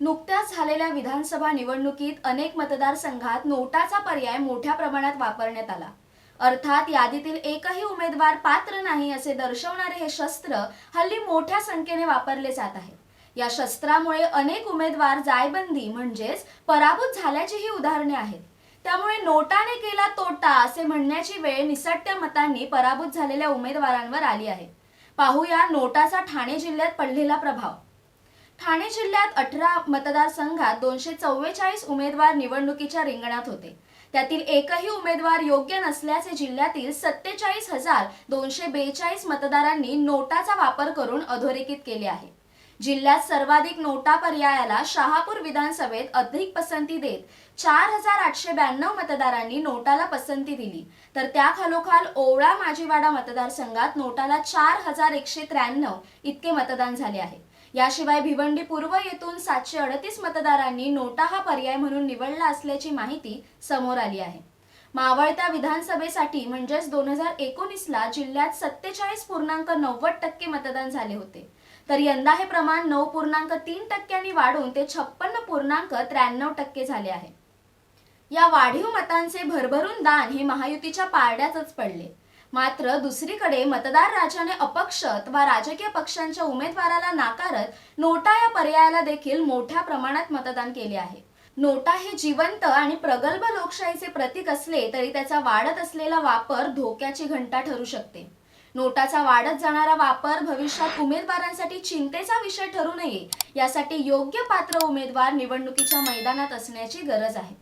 नुकत्याच झालेल्या विधानसभा निवडणुकीत अनेक मतदारसंघात नोटाचा पर्याय मोठ्या प्रमाणात वापरण्यात आला. अर्थात यादीतील एकही उमेदवार पात्र नाही असे दर्शवणारे हे शस्त्र हल्ली मोठ्या संख्येने वापरले जात आहे. या शस्त्रामुळे अनेक उमेदवार जायबंदी म्हणजेच पराभूत झाल्याचीही उदाहरणे आहेत. त्यामुळे नोटाने केला तोटा असे म्हणण्याची वेळ निसटत्या मतांनी पराभूत झालेल्या उमेदवारांवर आली आहे. पाहूया नोटाचा ठाणे जिल्ह्यात पडलेला प्रभाव. ठाणे जिल्ह्यात अठरा मतदारसंघात दोनशे चव्वेचाळीस उमेदवार निवडणुकीच्या रिंगणात होते. त्यातील एकही उमेदवार योग्य नसल्याचे जिल्ह्यातील सत्तेचाळीस हजार दोनशे बेचाळीस मतदारांनी नोटाचा वापर करून अधोरेखित केले आहे. जिल्ह्यात सर्वाधिक नोटा पर्यायाला शहापूर विधानसभेत अधिक पसंती देत चार हजार आठशे ब्याण्णव मतदारांनी नोटाला पसंती दिली. तर त्या खालोखाल ओवळा माजीवाडा मतदारसंघात नोटाला चार हजार एकशे त्र्याण्णव इतके मतदान झाले आहे. याशिवाय भिवंडी पूर्व येथून सातशे अडतीस मतदारांनी नोटा हा पर्याय म्हणून निवडला असल्याची माहिती समोर आली आहे. मावळत्या विधानसभेसाठी म्हणजेच दोन हजार एकोणीसला जिल्ह्यात सत्तेचाळीस पूर्णांक नव्वद टक्के मतदान झाले होते. तर यंदा हे प्रमाण नऊ पूर्णांक तीन टक्क्यांनी वाढून ते छप्पन्न पूर्णांक त्र्याण्णव टक्के झाले आहे. या वाढीव मतांचे भरभरून दान हे महायुतीच्या पारड्यातच पडले. मात्र दुसरीकडे मतदार राजाने अपक्ष अथवा राजकीय पक्षांच्या उमेदवाराला नाकारत नोटा या पर्यायाला देखील मोठ्या प्रमाणात मतदान केले आहे. नोटा हे जिवंत आणि प्रगल्भ लोकशाहीचे प्रतीक असले तरी त्याचा वाढत असलेला वापर धोक्याची घंटा ठरू शकते. नोटाचा वाढत जाणारा वापर भविष्यात उमेदवारांसाठी चिंतेचा विषय ठरू नये यासाठी योग्य पात्र उमेदवार निवडणुकीच्या मैदानात असण्याची गरज आहे.